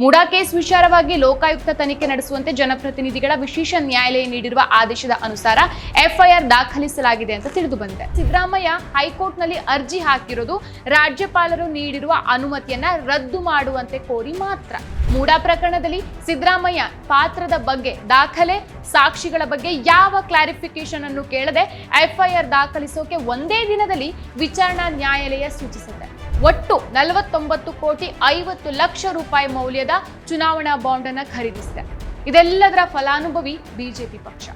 MUDA case ವಿಚಾರವಾಗಿ ಲೋಕಾಯುಕ್ತ ತನಿಖೆ ನಡೆಸುವಂತೆ ಜನಪ್ರತಿನಿಧಿಗಳ ವಿಶೇಷ ನ್ಯಾಯಾಲಯ ನೀಡಿರುವ ಆದೇಶದ ಅನುಸಾರ ಎಫ್ಐಆರ್ ದಾಖಲಿಸಲಾಗಿದೆ ಅಂತ ತಿಳಿದು ಬಂದಿದೆ ಸಿದ್ದರಾಮಯ್ಯ ಹೈಕೋರ್ಟ್ನಲ್ಲಿ ಅರ್ಜಿ ಹಾಕಿರೋದು ರಾಜ್ಯಪಾಲರು ನೀಡಿರುವ ಅನುಮತಿಯನ್ನ ರದ್ದು ಮಾಡುವಂತೆ ಕೋರಿ ಮಾತ್ರ. ಮೂಡಾ ಪ್ರಕರಣದಲ್ಲಿ ಸಿದ್ದರಾಮಯ್ಯ ಪಾತ್ರದ ಬಗ್ಗೆ ದಾಖಲೆ, ಸಾಕ್ಷಿಗಳ ಬಗ್ಗೆ ಯಾವ ಕ್ಲಾರಿಫಿಕೇಶನ್ ಅನ್ನು ಕೇಳದೆ ಎಫ್ಐಆರ್ ದಾಖಲಿಸೋಕೆ ಒಂದೇ ದಿನದಲ್ಲಿ ವಿಚಾರಣಾ ನ್ಯಾಯಾಲಯ ಸೂಚಿಸಿದೆ ಒಟ್ಟು ನಲವತ್ತೊಂಬತ್ತು ಕೋಟಿ ಐವತ್ತು ಲಕ್ಷ ರೂಪಾಯಿ ಮೌಲ್ಯದ ಚುನಾವಣಾ ಬಾಂಡ್ ಅನ್ನ ಖರೀದಿಸಿದೆ. ಇದೆಲ್ಲದರ ಫಲಾನುಭವಿ ಬಿಜೆಪಿ ಪಕ್ಷ.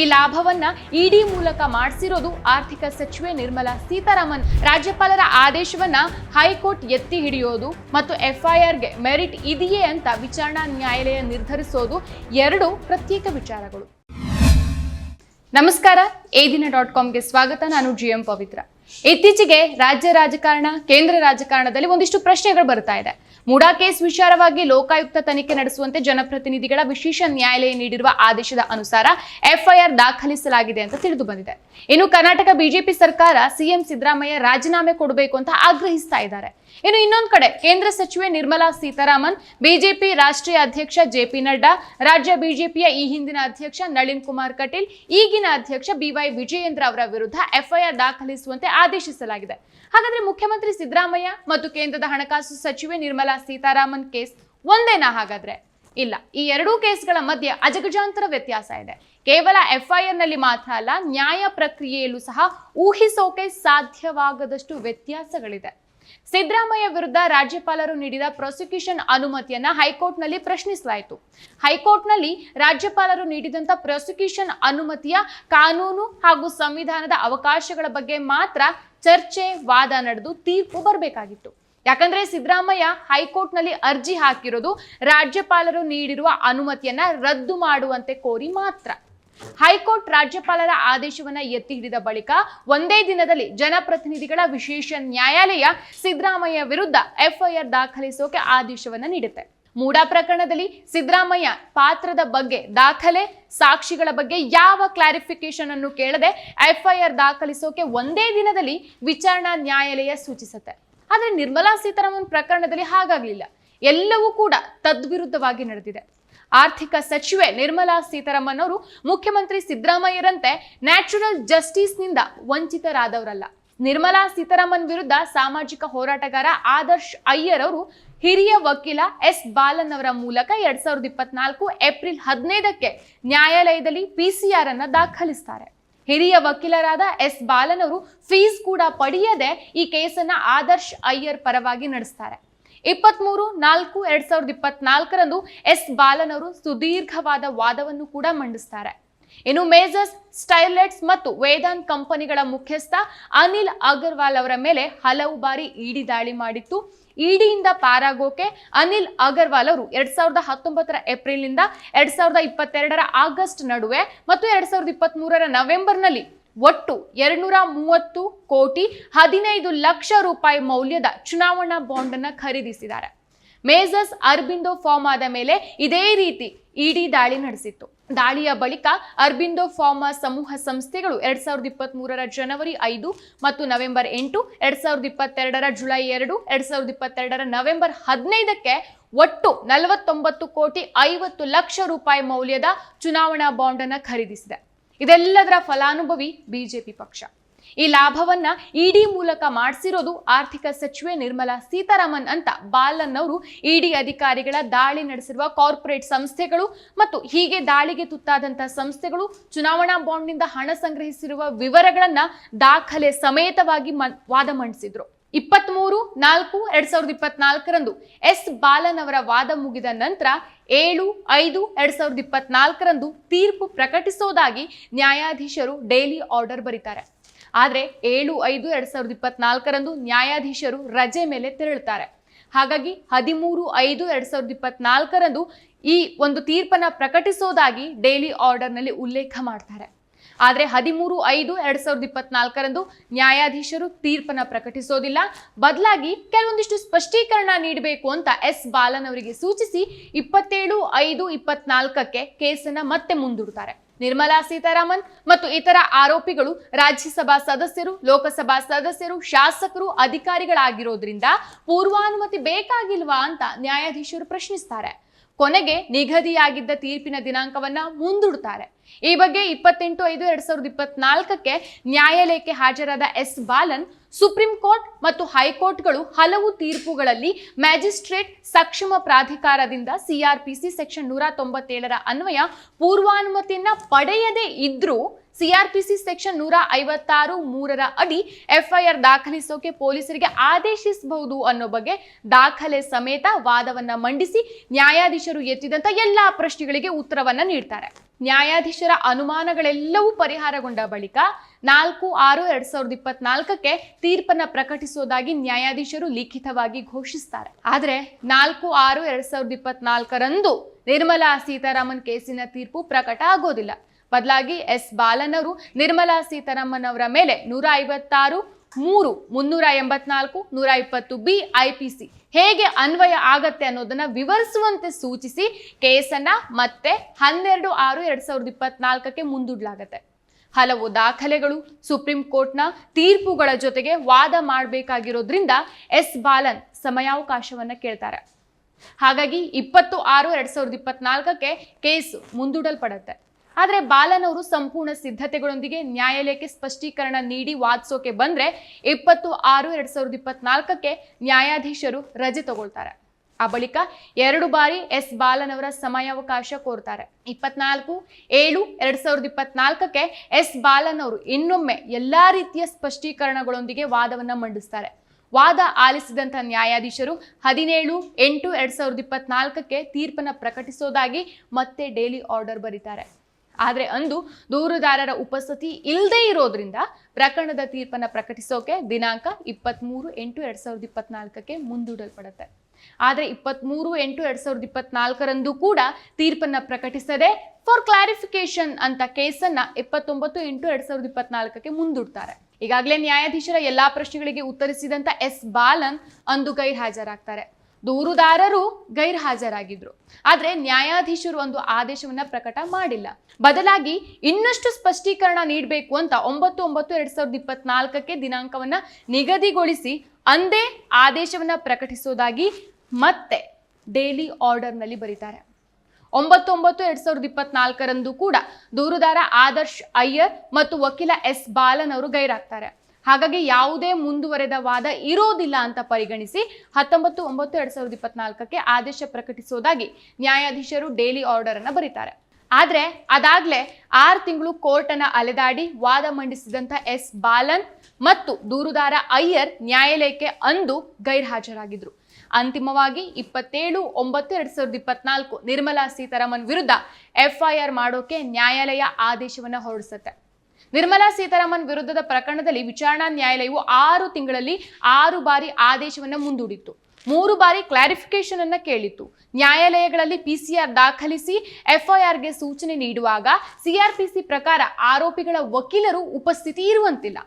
ಈ ಲಾಭವನ್ನ ಇಡಿ ಮೂಲಕ ಮಾಡಿಸಿರೋದು ಆರ್ಥಿಕ ಸಚಿವೆ ನಿರ್ಮಲಾ ಸೀತಾರಾಮನ್. ರಾಜ್ಯಪಾಲರ ಆದೇಶವನ್ನ ಹೈಕೋರ್ಟ್ ಎತ್ತಿ ಹಿಡಿಯೋದು ಮತ್ತು ಎಫ್ಐಆರ್ಗೆ ಮೆರಿಟ್ ಇದೆಯೇ ಅಂತ ವಿಚಾರಣಾ ನ್ಯಾಯಾಲಯ ನಿರ್ಧರಿಸೋದು ಎರಡು ಪ್ರತ್ಯೇಕ ವಿಚಾರಗಳು. ನಮಸ್ಕಾರ. ಎ ದಿನ ಡಾಟ್ ಕಾಮ್ಗೆ ಸ್ವಾಗತ. ನಾನು ಜಿ ಎಂ ಪವಿತ್ರ. ಇತ್ತೀಚೆಗೆ ರಾಜ್ಯ ರಾಜಕಾರಣ, ಕೇಂದ್ರ ರಾಜಕಾರಣದಲ್ಲಿ ಒಂದಿಷ್ಟು ಪ್ರಶ್ನೆಗಳು ಬರ್ತಾ ಇದೆ. ಮುಡಾ ಕೇಸ್ ವಿಚಾರವಾಗಿ ಲೋಕಾಯುಕ್ತ ತನಿಖೆ ನಡೆಸುವಂತೆ ಜನಪ್ರತಿನಿಧಿಗಳ ವಿಶೇಷ ನ್ಯಾಯಾಲಯ ನೀಡಿರುವ ಆದೇಶದ ಅನುಸಾರ ಎಫ್ಐಆರ್ ದಾಖಲಿಸಲಾಗಿದೆ ಅಂತ ತಿಳಿದು ಬಂದಿದೆ. ಇನ್ನು ಕರ್ನಾಟಕ ಬಿಜೆಪಿ ಸರ್ಕಾರ ಸಿಎಂ ಸಿದ್ದರಾಮಯ್ಯ ರಾಜೀನಾಮೆ ಕೊಡಬೇಕು ಅಂತ ಆಗ್ರಹಿಸ್ತಾ ಇದ್ದಾರೆ. ಇನ್ನು ಇನ್ನೊಂದು ಕಡೆ ಕೇಂದ್ರ ಸಚಿವೆ ನಿರ್ಮಲಾ ಸೀತಾರಾಮನ್, ಬಿಜೆಪಿ ರಾಷ್ಟ್ರೀಯ ಅಧ್ಯಕ್ಷ ಜೆ ಪಿ ನಡ್ಡಾ, ರಾಜ್ಯ ಬಿಜೆಪಿಯ ಈ ಹಿಂದಿನ ಅಧ್ಯಕ್ಷ ನಳಿನ್ ಕುಮಾರ್ ಕಟೀಲ್, ಈಗಿನ ಅಧ್ಯಕ್ಷ ಬಿವೈ ವಿಜಯೇಂದ್ರ ಅವರ ವಿರುದ್ಧ ಎಫ್ಐಆರ್ ದಾಖಲಿಸುವಂತೆ ಆದೇಶಿಸಲಾಗಿದೆ. ಹಾಗಾದ್ರೆ ಮುಖ್ಯಮಂತ್ರಿ ಸಿದ್ದರಾಮಯ್ಯ ಮತ್ತು ಕೇಂದ್ರದ ಹಣಕಾಸು ಸಚಿವೆ ನಿರ್ಮಲಾ ಸೀತಾರಾಮನ್ ಕೇಸ್ ಒಂದೇನಾ ಹಾಗಾದ್ರೆ? ಇಲ್ಲ, ಈ ಎರಡೂ ಕೇಸ್ಗಳ ಮಧ್ಯೆ ಅಜಗಜಾಂತರ ವ್ಯತ್ಯಾಸ ಇದೆ. ಕೇವಲ ಎಫ್ಐಆರ್ನಲ್ಲಿ ಮಾತ್ರ ಅಲ್ಲ, ನ್ಯಾಯ ಪ್ರಕ್ರಿಯೆಯಲ್ಲೂ ಸಹ ಊಹಿಸೋಕೆ ಸಾಧ್ಯವಾಗದಷ್ಟು ವ್ಯತ್ಯಾಸಗಳಿದೆ. ಸಿದ್ದರಾಮಯ್ಯ ವಿರುದ್ಧ ರಾಜ್ಯಪಾಲರು ನೀಡಿದ ಪ್ರಾಸಿಕ್ಯೂಷನ್ ಅನುಮತಿಯನ್ನ ಹೈಕೋರ್ಟ್ನಲ್ಲಿ ಪ್ರಶ್ನಿಸಲಾಯಿತು. ಹೈಕೋರ್ಟ್ನಲ್ಲಿ ರಾಜ್ಯಪಾಲರು ನೀಡಿದಂತ ಪ್ರಾಸಿಕ್ಯೂಷನ್ ಅನುಮತಿಯ ಕಾನೂನು ಹಾಗೂ ಸಂವಿಧಾನದ ಅವಕಾಶಗಳ ಬಗ್ಗೆ ಮಾತ್ರ ಚರ್ಚೆ ವಾದ ನಡೆದು ತೀರ್ಪು ಬರಬೇಕಾಗಿತ್ತು. ಯಾಕಂದ್ರೆ ಸಿದ್ದರಾಮಯ್ಯ ಹೈಕೋರ್ಟ್ನಲ್ಲಿ ಅರ್ಜಿ ಹಾಕಿರೋದು ರಾಜ್ಯಪಾಲರು ನೀಡಿರುವ ಅನುಮತಿಯನ್ನ ರದ್ದು ಮಾಡುವಂತೆ ಕೋರಿ ಮಾತ್ರ. ಹೈಕೋರ್ಟ್ ರಾಜ್ಯಪಾಲರ ಆದೇಶವನ್ನ ಎತ್ತಿ ಹಿಡಿದ ಬಳಿಕ ಒಂದೇ ದಿನದಲ್ಲಿ ಜನಪ್ರತಿನಿಧಿಗಳ ವಿಶೇಷ ನ್ಯಾಯಾಲಯ ಸಿದ್ದರಾಮಯ್ಯ ವಿರುದ್ಧ ಎಫ್ಐಆರ್ ದಾಖಲಿಸೋಕೆ ಆದೇಶವನ್ನ ನೀಡುತ್ತೆ. ಮೂಡಾ ಪ್ರಕರಣದಲ್ಲಿ ಸಿದ್ದರಾಮಯ್ಯ ಪಾತ್ರದ ಬಗ್ಗೆ ದಾಖಲೆ, ಸಾಕ್ಷಿಗಳ ಬಗ್ಗೆ ಯಾವ ಕ್ಲಾರಿಫಿಕೇಶನ್ ಅನ್ನು ಕೇಳದೆ ಎಫ್ಐಆರ್ ದಾಖಲಿಸೋಕೆ ಒಂದೇ ದಿನದಲ್ಲಿ ವಿಚಾರಣಾ ನ್ಯಾಯಾಲಯ ಸೂಚಿಸುತ್ತೆ. ಆದ್ರೆ ನಿರ್ಮಲಾ ಸೀತಾರಾಮನ್ ಪ್ರಕರಣದಲ್ಲಿ ಹಾಗಾಗಲಿಲ್ಲ. ಎಲ್ಲವೂ ಕೂಡ ತದ್ವಿರುದ್ಧವಾಗಿ ನಡೆದಿದೆ. ಆರ್ಥಿಕ ಸಚಿವೆ ನಿರ್ಮಲಾ ಸೀತಾರಾಮನ್ ಅವರು ಮುಖ್ಯಮಂತ್ರಿ ಸಿದ್ದರಾಮಯ್ಯರಂತೆ ನ್ಯಾಚುರಲ್ ಜಸ್ಟಿಸ್ನಿಂದ ವಂಚಿತರಾದವರಲ್ಲ. ನಿರ್ಮಲಾ ಸೀತಾರಾಮನ್ ವಿರುದ್ಧ ಸಾಮಾಜಿಕ ಹೋರಾಟಗಾರ ಆದರ್ಶ್ ಅಯ್ಯರ್ ಅವರು ಹಿರಿಯ ವಕೀಲ ಎಸ್ ಬಾಲನ್ ಅವರ ಮೂಲಕ ಎರಡ್ ಸಾವಿರದ ಇಪ್ಪತ್ನಾಲ್ಕು ಏಪ್ರಿಲ್ ಹದಿನೈದಕ್ಕೆ ನ್ಯಾಯಾಲಯದಲ್ಲಿ ಪಿಸಿಆರ್ ಅನ್ನ ದಾಖಲಿಸ್ತಾರೆ. ಹಿರಿಯ ವಕೀಲರಾದ ಎಸ್ ಬಾಲನವರು ಫೀಸ್ ಕೂಡ ಪಡೆಯದೆ ಈ ಕೇಸನ್ನ ಆದರ್ಶ್ ಅಯ್ಯರ್ ಪರವಾಗಿ ನಡೆಸ್ತಾರೆ. ಇಪ್ಪತ್ಮೂರು, ನಾಲ್ಕು, ಎರಡ್ ಸಾವಿರದ ಇಪ್ಪತ್ನಾಲ್ಕರಂದು ಎಸ್ ಬಾಲನ್ ಅವರು ಸುದೀರ್ಘವಾದ ವಾದವನ್ನು ಕೂಡ ಮಂಡಿಸ್ತಾರೆ. ಇನ್ನು ಮೇಜರ್ಸ್, ಸ್ಟೈಲೆಟ್ಸ್ ಮತ್ತು ವೇದಾಂತ್ ಕಂಪನಿಗಳ ಮುಖ್ಯಸ್ಥ ಅನಿಲ್ ಅಗರ್ವಾಲ್ ಅವರ ಮೇಲೆ ಹಲವು ಬಾರಿ ಇಡಿ ದಾಳಿ ಮಾಡಿತ್ತು. ಇಡಿಯಿಂದ ಪಾರಾಗೋಕೆ ಅನಿಲ್ ಅಗರ್ವಾಲ್ ಅವರು ಎರಡ್ ಸಾವಿರದ ಹತ್ತೊಂಬತ್ತರ ಏಪ್ರಿಲ್ನಿಂದ ಎರಡ್ ಸಾವಿರದ ಇಪ್ಪತ್ತೆರಡರ ಆಗಸ್ಟ್ ನಡುವೆ ಮತ್ತು ಎರಡ್ ಸಾವಿರದ ಇಪ್ಪತ್ತ್ ಮೂರರ ನವೆಂಬರ್ನಲ್ಲಿ ಒಟ್ಟು ಎರಡ್ನೂರ ಮೂವತ್ತು ಕೋಟಿ ಹದಿನೈದು ಲಕ್ಷ ರೂಪಾಯಿ ಮೌಲ್ಯದ ಚುನಾವಣಾ ಬಾಂಡ್ ಅನ್ನ ಖರೀದಿಸಿದ್ದಾರೆ. ಮೇಜಸ್ ಅರ್ಬಿಂದೋ ಫಾರ್ಮ್ ಫಾರ್ಮಾದ ಮೇಲೆ ಇದೇ ರೀತಿ ಇಡಿ ದಾಳಿ ನಡೆಸಿತ್ತು. ದಾಳಿಯ ಬಳಿಕ ಅರ್ಬಿಂದೋ ಫಾರ್ಮಾ ಸಮೂಹ ಸಂಸ್ಥೆಗಳು ಎರಡ್ ಸಾವಿರದ ಇಪ್ಪತ್ತ್ ಮೂರರ ಜನವರಿ ಐದು ಮತ್ತು ನವೆಂಬರ್ ಎಂಟು, ಎರಡ್ ಸಾವಿರದ ಇಪ್ಪತ್ತೆರಡರ ಜುಲೈ ಎರಡು, ಎರಡ್ ಸಾವಿರದ ಇಪ್ಪತ್ತೆರಡರ ನವೆಂಬರ್ ಹದಿನೈದಕ್ಕೆ ಒಟ್ಟು ನಲವತ್ತೊಂಬತ್ತು ಕೋಟಿ ಐವತ್ತು ಲಕ್ಷ ರೂಪಾಯಿ ಮೌಲ್ಯದ ಚುನಾವಣಾ ಬಾಂಡ್ ಅನ್ನು ಖರೀದಿಸಿದೆ. ಇದೆಲ್ಲದರ ಫಲಾನುಭವಿ ಬಿಜೆಪಿ ಪಕ್ಷ. ಈ ಲಾಭವನ್ನ ಇಡಿ ಮೂಲಕ ಮಾಡಿಸಿರೋದು ಆರ್ಥಿಕ ಸಚಿವೆ ನಿರ್ಮಲಾ ಸೀತಾರಾಮನ್ ಅಂತ ಬಾಲನ್ ಅವರು ಇಡಿ ಅಧಿಕಾರಿಗಳ ದಾಳಿ ನಡೆಸಿರುವ ಕಾರ್ಪೊರೇಟ್ ಸಂಸ್ಥೆಗಳು ಮತ್ತು ಹೀಗೆ ದಾಳಿಗೆ ತುತ್ತಾದಂತಹ ಸಂಸ್ಥೆಗಳು ಚುನಾವಣಾ ಬಾಂಡ್ನಿಂದ ಹಣ ಸಂಗ್ರಹಿಸಿರುವ ವಿವರಗಳನ್ನ ದಾಖಲೆ ಸಮೇತವಾಗಿ ವಾದ ಮಂಡಿಸಿದ್ರು. ಇಪ್ಪತ್ಮೂರು, ನಾಲ್ಕು, ಎರಡ್ ಸಾವಿರದ ಇಪ್ಪತ್ನಾಲ್ಕರಂದು ಎಸ್ ಬಾಲನ್ ಅವರ ವಾದ ಮುಗಿದ ನಂತರ ಏಳು, ಐದು, ಎರಡ್ ಸಾವಿರದ ಇಪ್ಪತ್ನಾಲ್ಕರಂದು ತೀರ್ಪು ಪ್ರಕಟಿಸೋದಾಗಿ ನ್ಯಾಯಾಧೀಶರು ಡೈಲಿ ಆರ್ಡರ್ ಬರೀತಾರೆ. ಆದರೆ ಏಳು ಐದು ಎರಡ್ ಸಾವಿರದ ಇಪ್ಪತ್ನಾಲ್ಕರಂದು ನ್ಯಾಯಾಧೀಶರು ರಜೆ ಮೇಲೆ ತೆರಳುತ್ತಾರೆ. ಹಾಗಾಗಿ ಹದಿಮೂರು ಐದು ಎರಡ್ ಸಾವಿರದ ಇಪ್ಪತ್ನಾಲ್ಕರಂದು ಈ ಒಂದು ತೀರ್ಪನ್ನು ಪ್ರಕಟಿಸೋದಾಗಿ ಡೈಲಿ ಆರ್ಡರ್ನಲ್ಲಿ ಉಲ್ಲೇಖ ಮಾಡ್ತಾರೆ. ಆದರೆ ಹದಿಮೂರು ಐದು ಎರಡ್ ಸಾವಿರದ ಇಪ್ಪತ್ನಾಲ್ಕರಂದು ನ್ಯಾಯಾಧೀಶರು ತೀರ್ಪನ್ನು ಪ್ರಕಟಿಸೋದಿಲ್ಲ. ಬದಲಾಗಿ ಕೆಲವೊಂದಿಷ್ಟು ಸ್ಪಷ್ಟೀಕರಣ ನೀಡಬೇಕು ಅಂತ ಎಸ್ ಬಾಲನ್ ಅವರಿಗೆ ಸೂಚಿಸಿ ಇಪ್ಪತ್ತೇಳು ಐದು ಇಪ್ಪತ್ನಾಲ್ಕಕ್ಕೆ ಕೇಸನ್ನು ಮತ್ತೆ ಮುಂದೂಡ್ತಾರೆ. ನಿರ್ಮಲಾ ಸೀತಾರಾಮನ್ ಮತ್ತು ಇತರ ಆರೋಪಿಗಳು ರಾಜ್ಯಸಭಾ ಸದಸ್ಯರು, ಲೋಕಸಭಾ ಸದಸ್ಯರು, ಶಾಸಕರು, ಅಧಿಕಾರಿಗಳಾಗಿರೋದ್ರಿಂದ ಪೂರ್ವಾನುಮತಿ ಬೇಕಾಗಿಲ್ವಾ ಅಂತ ನ್ಯಾಯಾಧೀಶರು ಪ್ರಶ್ನಿಸ್ತಾರೆ. ಕೊನೆಗೆ ನಿಗದಿಯಾಗಿದ್ದ ತೀರ್ಪಿನ ದಿನಾಂಕವನ್ನ ಮುಂದೂಡುತ್ತಾರೆ ಈ ಬಗ್ಗೆ ಇಪ್ಪತ್ತೆಂಟು ಐದು ಎರಡ್ ಸಾವಿರದ ಇಪ್ಪತ್ನಾಲ್ಕಕ್ಕೆ ನ್ಯಾಯಾಲಯಕ್ಕೆ ಹಾಜರಾದ ಎಸ್ ಬಾಲನ್, ಸುಪ್ರೀಂ ಕೋರ್ಟ್ ಮತ್ತು ಹೈಕೋರ್ಟ್ಗಳು ಹಲವು ತೀರ್ಪುಗಳಲ್ಲಿ ಮ್ಯಾಜಿಸ್ಟ್ರೇಟ್ ಸಕ್ಷಮ ಪ್ರಾಧಿಕಾರದಿಂದ ಸಿಆರ್ಪಿಸಿ ಸೆಕ್ಷನ್ ನೂರ ತೊಂಬತ್ತೇಳರ ಅನ್ವಯ ಪೂರ್ವಾನುಮತಿಯನ್ನ ಪಡೆಯದೇ ಇದ್ರೂ ಸಿಆರ್ಪಿಸಿ ಸೆಕ್ಷನ್ ನೂರ ಐವತ್ತಾರು ಮೂರರ ಅಡಿ ಎಫ್ಐಆರ್ ದಾಖಲಿಸೋಕೆ ಪೊಲೀಸರಿಗೆ ಆದೇಶಿಸಬಹುದು ಅನ್ನೋ ಬಗ್ಗೆ ದಾಖಲೆ ಸಮೇತ ವಾದವನ್ನ ಮಂಡಿಸಿ ನ್ಯಾಯಾಧೀಶರು ಎತ್ತಿದಂತ ಎಲ್ಲಾ ಪ್ರಶ್ನೆಗಳಿಗೆ ಉತ್ತರವನ್ನ ನೀಡ್ತಾರೆ. ನ್ಯಾಯಾಧೀಶರ ಅನುಮಾನಗಳೆಲ್ಲವೂ ಪರಿಹಾರಗೊಂಡ ಬಳಿಕ ನಾಲ್ಕು ಆರು ಎರಡ್ ಸಾವಿರದ ಇಪ್ಪತ್ನಾಲ್ಕಕ್ಕೆ ತೀರ್ಪನ್ನ ಪ್ರಕಟಿಸೋದಾಗಿ ನ್ಯಾಯಾಧೀಶರು ಲಿಖಿತವಾಗಿ ಘೋಷಿಸ್ತಾರೆ. ಆದರೆ ನಾಲ್ಕು ಆರು ಎರಡ್ ಸಾವಿರದ ಇಪ್ಪತ್ನಾಲ್ಕರಂದು ನಿರ್ಮಲಾ ಸೀತಾರಾಮನ್ ಕೇಸಿನ ತೀರ್ಪು ಪ್ರಕಟ ಆಗೋದಿಲ್ಲ. ಬದಲಾಗಿ ಎಸ್ ಬಾಲನವರು ನಿರ್ಮಲಾ ಸೀತಾರಾಮನ್ ಅವರ ಮೇಲೆ ನೂರ ಐವತ್ತಾರು, ಮೂರು, ಮುನ್ನೂರ ಎಂಬತ್ನಾಲ್ಕು, ನೂರ ಇಪ್ಪತ್ತು ಬಿ ಐ ಪಿ ಸಿ. ಹೇಗೆ ಅನ್ವಯ ಆಗತ್ತೆ ಅನ್ನೋದನ್ನ ವಿವರಿಸುವಂತೆ ಸೂಚಿಸಿ ಕೇಸನ್ನ ಮತ್ತೆ ಹನ್ನೆರಡು ಆರು ಎರಡ್ ಸಾವಿರದ ಇಪ್ಪತ್ನಾಲ್ಕಕ್ಕೆ ಮುಂದೂಡಲಾಗತ್ತೆ. ಹಲವು ದಾಖಲೆಗಳು, ಸುಪ್ರೀಂ ಕೋರ್ಟ್ನ ತೀರ್ಪುಗಳ ಜೊತೆಗೆ ವಾದ ಮಾಡಬೇಕಾಗಿರೋದ್ರಿಂದ ಎಸ್ ಬಾಲನ್ ಸಮಯಾವಕಾಶವನ್ನ ಕೇಳ್ತಾರೆ. ಹಾಗಾಗಿ ಇಪ್ಪತ್ತು ಆರು ಎರಡ್ ಸಾವಿರದ ಇಪ್ಪತ್ನಾಲ್ಕಕ್ಕೆ ಕೇಸ್ ಮುಂದೂಡಲ್ಪಡುತ್ತೆ. ಆದರೆ ಬಾಲನ್ ಅವರು ಸಂಪೂರ್ಣ ಸಿದ್ಧತೆಗಳೊಂದಿಗೆ ನ್ಯಾಯಾಲಯಕ್ಕೆ ಸ್ಪಷ್ಟೀಕರಣ ನೀಡಿ ವಾದಿಸೋಕೆ ಬಂದ್ರೆ ಇಪ್ಪತ್ತು ಆರು ಎರಡ್ ಸಾವಿರದ ಇಪ್ಪತ್ನಾಲ್ಕಕ್ಕೆ ನ್ಯಾಯಾಧೀಶರು ರಜೆ ತಗೊಳ್ತಾರೆ. ಆ ಬಳಿಕ ಎರಡು ಬಾರಿ ಎಸ್ ಬಾಲನ್ ಅವರ ಸಮಯಾವಕಾಶ ಕೋರ್ತಾರೆ. ಇಪ್ಪತ್ನಾಲ್ಕು, ಏಳು ಎರಡ್ ಸಾವಿರದ ಇಪ್ಪತ್ನಾಲ್ಕಕ್ಕೆ ಎಸ್ ಬಾಲನ್ ಅವರು ಇನ್ನೊಮ್ಮೆ ಎಲ್ಲ ರೀತಿಯ ಸ್ಪಷ್ಟೀಕರಣಗಳೊಂದಿಗೆ ವಾದವನ್ನು ಮಂಡಿಸ್ತಾರೆ. ವಾದ ಆಲಿಸಿದಂಥ ನ್ಯಾಯಾಧೀಶರು ಹದಿನೇಳು, ಎಂಟು ಎರಡು ಸಾವಿರದ ಇಪ್ಪತ್ನಾಲ್ಕಕ್ಕೆ ತೀರ್ಪನ್ನು ಪ್ರಕಟಿಸೋದಾಗಿ ಮತ್ತೆ ಡೈಲಿ ಆರ್ಡರ್ ಬರೀತಾರೆ. ಆದರೆ ಅಂದು ದೂರುದಾರರ ಉಪಸ್ಥಿತಿ ಇಲ್ಲದೇ ಇರೋದ್ರಿಂದ ಪ್ರಕರಣದ ತೀರ್ಪನ್ನು ಪ್ರಕಟಿಸೋಕೆ ದಿನಾಂಕ ಇಪ್ಪತ್ತ್ಮೂರು ಎಂಟು ಎರಡು ಸಾವಿರದ ಇಪ್ಪತ್ನಾಲ್ಕಕ್ಕೆ ಮುಂದೂಡಲ್ಪಡುತ್ತೆ. ಆದರೆ ಇಪ್ಪತ್ತ್ಮೂರು ಎಂಟು ಎರಡು ಸಾವಿರದ ಇಪ್ಪತ್ನಾಲ್ಕರಂದು ಕೂಡ ತೀರ್ಪನ್ನು ಪ್ರಕಟಿಸದೆ ಫಾರ್ ಕ್ಲಾರಿಫಿಕೇಶನ್ ಅಂತ ಕೇಸನ್ನು ಇಪ್ಪತ್ತೊಂಬತ್ತು ಎಂಟು ಎರಡು ಸಾವಿರದ ಇಪ್ಪತ್ನಾಲ್ಕಕ್ಕೆ ಮುಂದೂಡ್ತಾರೆ. ಈಗಾಗಲೇ ನ್ಯಾಯಾಧೀಶರ ಎಲ್ಲಾ ಪ್ರಶ್ನೆಗಳಿಗೆ ಉತ್ತರಿಸಿದಂಥ ಎಸ್ ಬಾಲನ್ ಅಂದು ಗೈರ್ ಹಾಜರಾಗ್ತಾರೆ ದೂರುದಾರರು ಗೈರ್ಹಾಜರಾಗಿದ್ರು. ಆದರೆ ನ್ಯಾಯಾಧೀಶರು ಒಂದು ಆದೇಶವನ್ನ ಪ್ರಕಟ ಮಾಡಿಲ್ಲ. ಬದಲಾಗಿ ಇನ್ನಷ್ಟು ಸ್ಪಷ್ಟೀಕರಣ ನೀಡಬೇಕು ಅಂತ ಒಂಬತ್ತು ಒಂಬತ್ತು ಎರಡ್ ಸಾವಿರದ ಇಪ್ಪತ್ನಾಲ್ಕಕ್ಕೆ ದಿನಾಂಕವನ್ನ ನಿಗದಿಗೊಳಿಸಿ ಅಂದೇ ಆದೇಶವನ್ನ ಪ್ರಕಟಿಸೋದಾಗಿ ಮತ್ತೆ ಡೈಲಿ ಆರ್ಡರ್ನಲ್ಲಿ ಬರೀತಾರೆ. ಒಂಬತ್ತು ಒಂಬತ್ತು ಎರಡ್ ಸಾವಿರದ ಇಪ್ಪತ್ನಾಲ್ಕರಂದು ಕೂಡ ದೂರುದಾರ ಆದರ್ಶ್ ಅಯ್ಯರ್ ಮತ್ತು ವಕೀಲ ಎಸ್ ಬಾಲನ್ ಅವರು ಗೈರಾಗ್ತಾರೆ. ಹಾಗಾಗಿ ಯಾವುದೇ ಮುಂದುವರೆದ ವಾದ ಇರೋದಿಲ್ಲ ಅಂತ ಪರಿಗಣಿಸಿ ಹತ್ತೊಂಬತ್ತು, ಒಂಬತ್ತು, ಎರಡ್ ಸಾವಿರದ ಇಪ್ಪತ್ನಾಲ್ಕಕ್ಕೆ ಆದೇಶ ಪ್ರಕಟಿಸೋದಾಗಿ ನ್ಯಾಯಾಧೀಶರು ಡೈಲಿ ಆರ್ಡರ್ ಅನ್ನ ಬರೀತಾರೆ. ಆದ್ರೆ ಅದಾಗ್ಲೇ ಆರು ತಿಂಗಳು ಕೋರ್ಟ್ ಅನ್ನ ಅಲೆದಾಡಿ ವಾದ ಮಂಡಿಸಿದಂತ ಎಸ್ ಬಾಲನ್ ಮತ್ತು ದೂರುದಾರ ಅಯ್ಯರ್ ನ್ಯಾಯಾಲಯಕ್ಕೆ ಅಂದು ಗೈರ್ ಹಾಜರಾಗಿದ್ರು ಅಂತಿಮವಾಗಿ ಇಪ್ಪತ್ತೇಳು, ಒಂಬತ್ತು, ಎರಡ್ ಸಾವಿರದ ಇಪ್ಪತ್ನಾಲ್ಕು ನಿರ್ಮಲಾ ಸೀತಾರಾಮನ್ ವಿರುದ್ಧ ಎಫ್ಐಆರ್ ಮಾಡೋಕೆ ನ್ಯಾಯಾಲಯ ಆದೇಶವನ್ನ ಹೊರಡಿಸುತ್ತೆ. ನಿರ್ಮಲಾ ಸೀತಾರಾಮನ್ ವಿರುದ್ಧದ ಪ್ರಕರಣದಲ್ಲಿ ವಿಚಾರಣಾ ನ್ಯಾಯಾಲಯವು ಆರು ತಿಂಗಳಲ್ಲಿ ಆರು ಬಾರಿ ಆದೇಶವನ್ನು ಮುಂದೂಡಿತ್ತು. ಮೂರು ಬಾರಿ ಕ್ಲಾರಿಫಿಕೇಶನ್ ಅನ್ನ ಕೇಳಿತ್ತು. ನ್ಯಾಯಾಲಯಗಳಲ್ಲಿ ಪಿಸಿಆರ್ ದಾಖಲಿಸಿ ಎಫ್ಐಆರ್ಗೆ ಸೂಚನೆ ನೀಡುವಾಗ ಸಿಆರ್ಪಿಸಿ ಪ್ರಕಾರ ಆರೋಪಿಗಳ ವಕೀಲರು ಉಪಸ್ಥಿತಿ ಇರುವಂತಿಲ್ಲ.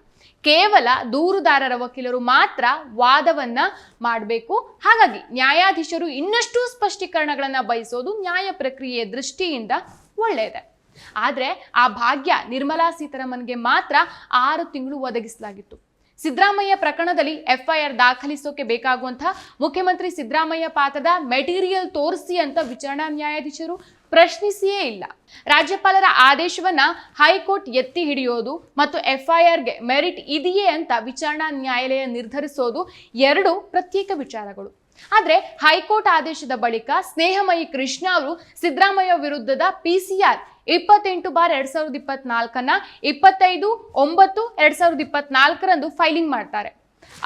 ಕೇವಲ ದೂರುದಾರರ ವಕೀಲರು ಮಾತ್ರ ವಾದವನ್ನ ಮಾಡಬೇಕು. ಹಾಗಾಗಿ ನ್ಯಾಯಾಧೀಶರು ಇನ್ನಷ್ಟು ಸ್ಪಷ್ಟೀಕರಣಗಳನ್ನು ಬಯಸೋದು ನ್ಯಾಯ ಪ್ರಕ್ರಿಯೆಯ ದೃಷ್ಟಿಯಿಂದ ಒಳ್ಳೆಯದೆ. ಆದ್ರೆ ಆ ಭಾಗ್ಯ ನಿರ್ಮಲಾ ಸೀತಾರಾಮನ್ಗೆ ಮಾತ್ರ ಆರು ತಿಂಗಳು ಒದಗಿಸಲಾಗಿತ್ತು. ಸಿದ್ದರಾಮಯ್ಯ ಪ್ರಕರಣದಲ್ಲಿ ಎಫ್ಐಆರ್ ದಾಖಲಿಸೋಕೆ ಬೇಕಾಗುವಂತಹ ಮುಖ್ಯಮಂತ್ರಿ ಸಿದ್ದರಾಮಯ್ಯ ಪಾತ್ರದ ಮೆಟೀರಿಯಲ್ ತೋರಿಸಿ ಅಂತ ವಿಚಾರಣಾ ನ್ಯಾಯಾಧೀಶರು ಪ್ರಶ್ನಿಸಿಯೇ ಇಲ್ಲ. ರಾಜ್ಯಪಾಲರ ಆದೇಶವನ್ನ ಹೈಕೋರ್ಟ್ ಎತ್ತಿ ಹಿಡಿಯೋದು ಮತ್ತು ಎಫ್ಐಆರ್ಗೆ ಮೆರಿಟ್ ಇದೆಯೇ ಅಂತ ವಿಚಾರಣಾ ನ್ಯಾಯಾಲಯ ನಿರ್ಧರಿಸೋದು ಎರಡು ಪ್ರತ್ಯೇಕ ವಿಚಾರಗಳು. ಆದ್ರೆ ಹೈಕೋರ್ಟ್ ಆದೇಶದ ಬಳಿಕ ಸ್ನೇಹಮಯಿ ಕೃಷ್ಣ ಅವರು ಸಿದ್ದರಾಮಯ್ಯ ವಿರುದ್ಧದ ಪಿಸಿಆರ್ ಇಪ್ಪತ್ತೆಂಟು ಬಾರ್ ಎರಡ್ ಸಾವಿರದ ಇಪ್ಪತ್ನಾಲ್ಕನ್ನ ಇಪ್ಪತ್ತೈದು, ಒಂಬತ್ತು, ಎರಡ್ ಸಾವಿರದ ಇಪ್ಪತ್ನಾಲ್ಕರಂದು ಫೈಲಿಂಗ್ ಮಾಡ್ತಾರೆ.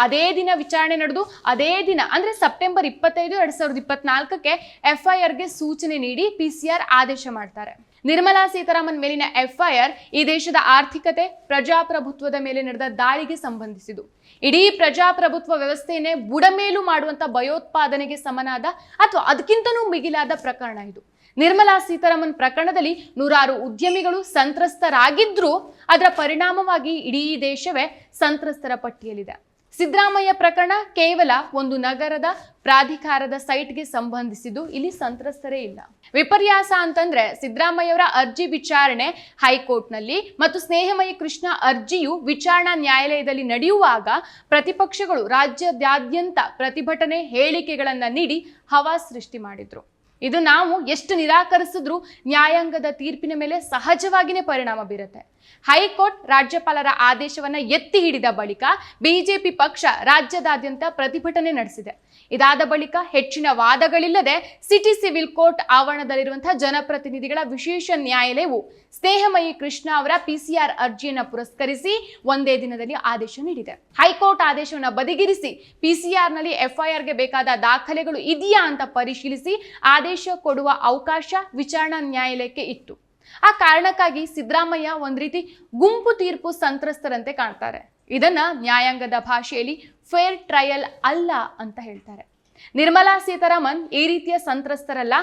ಅದೇ ದಿನ ವಿಚಾರಣೆ ನಡೆದು, ಅದೇ ದಿನ, ಅಂದ್ರೆ ಸೆಪ್ಟೆಂಬರ್ ಇಪ್ಪತ್ತೈದು, ಎರಡ್ ಸಾವಿರದ ಇಪ್ಪತ್ನಾಲ್ಕಕ್ಕೆ ಎಫ್ಐಆರ್ಗೆ ಸೂಚನೆ ನೀಡಿ ಪಿಸಿಆರ್ ಆದೇಶ ಮಾಡ್ತಾರೆ. ನಿರ್ಮಲಾ ಸೀತಾರಾಮನ್ ಮೇಲಿನ ಎಫ್ಐಆರ್ ಈ ದೇಶದ ಆರ್ಥಿಕತೆ, ಪ್ರಜಾಪ್ರಭುತ್ವದ ಮೇಲೆ ನಡೆದ ದಾಳಿಗೆ ಸಂಬಂಧಿಸಿದ್ದು. ಇಡೀ ಪ್ರಜಾಪ್ರಭುತ್ವ ವ್ಯವಸ್ಥೆಯನ್ನೇ ಬುಡಮೇಲು ಮಾಡುವಂತ ಭಯೋತ್ಪಾದನೆಗೆ ಸಮನಾದ ಅಥವಾ ಅದಕ್ಕಿಂತನೂ ಮಿಗಿಲಾದ ಪ್ರಕರಣ ಇದು. ನಿರ್ಮಲಾ ಸೀತಾರಾಮನ್ ಪ್ರಕರಣದಲ್ಲಿ ನೂರಾರು ಉದ್ಯಮಿಗಳು ಸಂತ್ರಸ್ತರಾಗಿದ್ರೂ ಅದರ ಪರಿಣಾಮವಾಗಿ ಇಡೀ ದೇಶವೇ ಸಂತ್ರಸ್ತರ ಪಟ್ಟಿಯಲ್ಲಿದೆ. ಸಿದ್ದರಾಮಯ್ಯ ಪ್ರಕರಣ ಕೇವಲ ಒಂದು ನಗರದ ಪ್ರಾಧಿಕಾರದ ಸೈಟ್ಗೆ ಸಂಬಂಧಿಸಿದ್ದು ಇಲ್ಲಿ ಸಂತ್ರಸ್ತರೇ ಇಲ್ಲ. ವಿಪರ್ಯಾಸ ಅಂತಂದ್ರೆ ಸಿದ್ದರಾಮಯ್ಯವರ ಅರ್ಜಿ ವಿಚಾರಣೆ ಹೈಕೋರ್ಟ್ನಲ್ಲಿ ಮತ್ತು ಸ್ನೇಹಮಯಿ ಕೃಷ್ಣ ಅರ್ಜಿಯು ವಿಚಾರಣಾ ನ್ಯಾಯಾಲಯದಲ್ಲಿ ನಡೆಯುವಾಗ ಪ್ರತಿಪಕ್ಷಗಳು ರಾಜ್ಯದಾದ್ಯಂತ ಪ್ರತಿಭಟನೆ ಹೇಳಿಕೆಗಳನ್ನು ನೀಡಿ ಹವಾ ಸೃಷ್ಟಿ ಮಾಡಿದ್ರು. ಇದು ನಾವು ಎಷ್ಟು ನಿರಾಕರಿಸಿದ್ರು ನ್ಯಾಯಾಂಗದ ತೀರ್ಪಿನ ಮೇಲೆ ಸಹಜವಾಗಿಯೇ ಪರಿಣಾಮ ಬೀರುತ್ತೆ. ಹೈಕೋರ್ಟ್ ರಾಜ್ಯಪಾಲರ ಆದೇಶವನ್ನ ಎತ್ತಿ ಹಿಡಿದ ಬಳಿಕ ಬಿಜೆಪಿ ಪಕ್ಷ ರಾಜ್ಯದಾದ್ಯಂತ ಪ್ರತಿಭಟನೆ ನಡೆಸಿದೆ. ಇದಾದ ಬಳಿಕ ಹೆಚ್ಚಿನ ವಾದಗಳಿಲ್ಲದೆ ಸಿಟಿ ಸಿವಿಲ್ ಕೋರ್ಟ್ ಆವರಣದಲ್ಲಿರುವಂತಹ ಜನಪ್ರತಿನಿಧಿಗಳ ವಿಶೇಷ ನ್ಯಾಯಾಲಯವು ಸ್ನೇಹಮಯಿ ಕೃಷ್ಣ ಅವರ ಪಿಸಿಆರ್ ಅರ್ಜಿಯನ್ನು ಪುರಸ್ಕರಿಸಿ ಒಂದೇ ದಿನದಲ್ಲಿ ಆದೇಶ ನೀಡಿದೆ. ಹೈಕೋರ್ಟ್ ಆದೇಶವನ್ನು ಬದಿಗಿರಿಸಿ ಪಿಸಿಆರ್ನಲ್ಲಿ ಎಫ್ಐಆರ್ಗೆ ಬೇಕಾದ ದಾಖಲೆಗಳು ಇದೆಯಾ ಅಂತ ಪರಿಶೀಲಿಸಿ ಆದೇಶ ಕೊಡುವ ಅವಕಾಶ ವಿಚಾರಣಾ ನ್ಯಾಯಾಲಯಕ್ಕೆ ಇತ್ತು. ಆ ಕಾರಣಕ್ಕಾಗಿ ಸಿದ್ದರಾಮಯ್ಯ ಒಂದ್ ರೀತಿ ಗುಂಪು ತೀರ್ಪು ಸಂತ್ರಸ್ತರಂತೆ ಕಾಣ್ತಾರೆ. ಇದನ್ನ ನ್ಯಾಯಾಂಗದ ಭಾಷೆಯಲ್ಲಿ ಫೇರ್ ಟ್ರಯಲ್ ಅಲ್ಲ ಅಂತ ಹೇಳ್ತಾರೆ. ನಿರ್ಮಲಾ ಸೀತಾರಾಮನ್ ಈ ರೀತಿಯ ಸಂತ್ರಸ್ತರಲ್ಲ,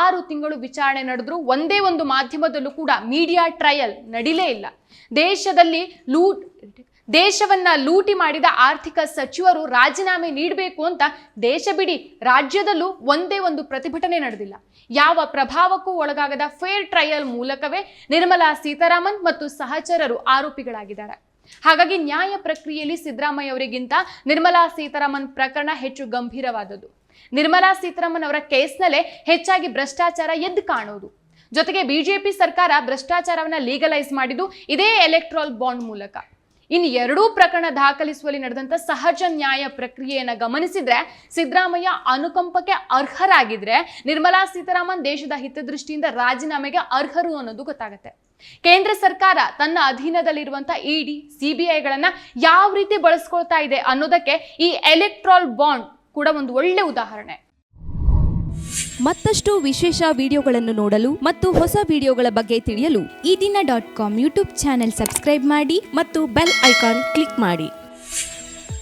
ಆರು ತಿಂಗಳು ವಿಚಾರಣೆ ನಡೆದ್ರು ಒಂದೇ ಒಂದು ಮಾಧ್ಯಮದಲ್ಲೂ ಕೂಡ ಮೀಡಿಯಾ ಟ್ರಯಲ್ ನಡಿಲೇ ಇಲ್ಲ. ದೇಶದಲ್ಲಿ ಲೂಟ್, ದೇಶವನ್ನ ಲೂಟಿ ಮಾಡಿದ ಆರ್ಥಿಕ ಸಚಿವರು ರಾಜೀನಾಮೆ ನೀಡಬೇಕು ಅಂತ ದೇಶ ಬಿಡಿ, ರಾಜ್ಯದಲ್ಲೂ ಒಂದೇ ಒಂದು ಪ್ರತಿಭಟನೆ ನಡೆದಿಲ್ಲ. ಯಾವ ಪ್ರಭಾವಕ್ಕೂ ಒಳಗಾಗದ ಫೇರ್ ಟ್ರಯಲ್ ಮೂಲಕವೇ ನಿರ್ಮಲಾ ಸೀತಾರಾಮನ್ ಮತ್ತು ಸಹಚರರು ಆರೋಪಿಗಳಾಗಿದ್ದಾರೆ. ಹಾಗಾಗಿ ನ್ಯಾಯ ಪ್ರಕ್ರಿಯೆಯಲ್ಲಿ ಸಿದ್ದರಾಮಯ್ಯ ಅವರಿಗಿಂತ ನಿರ್ಮಲಾ ಸೀತಾರಾಮನ್ ಪ್ರಕರಣ ಹೆಚ್ಚು ಗಂಭೀರವಾದದ್ದು. ನಿರ್ಮಲಾ ಸೀತಾರಾಮನ್ ಅವರ ಕೇಸ್ನಲ್ಲೇ ಹೆಚ್ಚಾಗಿ ಭ್ರಷ್ಟಾಚಾರ ಎದ್ದು ಕಾಣೋದು. ಜೊತೆಗೆ ಬಿಜೆಪಿ ಸರ್ಕಾರ ಭ್ರಷ್ಟಾಚಾರವನ್ನ ಲೀಗಲೈಸ್ ಮಾಡಿದ್ದು ಇದೇ ಎಲೆಕ್ಟ್ರಾಲ್ ಬಾಂಡ್ ಮೂಲಕ. ಇನ್ನು ಎರಡೂ ಪ್ರಕರಣ ದಾಖಲಿಸುವಲ್ಲಿ ನಡೆದಂತ ಸಹಜ ನ್ಯಾಯ ಪ್ರಕ್ರಿಯೆಯನ್ನ ಗಮನಿಸಿದ್ರೆ ಸಿದ್ದರಾಮಯ್ಯ ಅನುಕಂಪಕ್ಕೆ ಅರ್ಹರಾಗಿದ್ರೆ ನಿರ್ಮಲಾ ಸೀತಾರಾಮನ್ ದೇಶದ ಹಿತದೃಷ್ಟಿಯಿಂದ ರಾಜೀನಾಮೆಗೆ ಅರ್ಹರು ಅನ್ನೋದು ಗೊತ್ತಾಗುತ್ತೆ. ಕೇಂದ್ರ ಸರ್ಕಾರ ತನ್ನ ಅಧೀನದಲ್ಲಿರುವಂತಹ ಇಡಿ, ಸಿಬಿಐಗಳನ್ನ ಯಾವ ರೀತಿ ಬಳಸ್ಕೊಳ್ತಾ ಇದೆ ಅನ್ನೋದಕ್ಕೆ ಈ ಎಲೆಕ್ಟ್ರಾಲ್ ಬಾಂಡ್ ಕೂಡ ಒಂದು ಒಳ್ಳೆ ಉದಾಹರಣೆ. ಮತ್ತಷ್ಟು ವಿಶೇಷ ವಿಡಿಯೋಗಳನ್ನು ನೋಡಲು ಮತ್ತು ಹೊಸ ವಿಡಿಯೋಗಳ ಬಗ್ಗೆ ತಿಳಿಯಲು Ee Dina dot com YouTube channel subscribe ಮಾಡಿ ಮತ್ತು ಬೆಲ್ ಐಕಾನ್ ಕ್ಲಿಕ್ ಮಾಡಿ.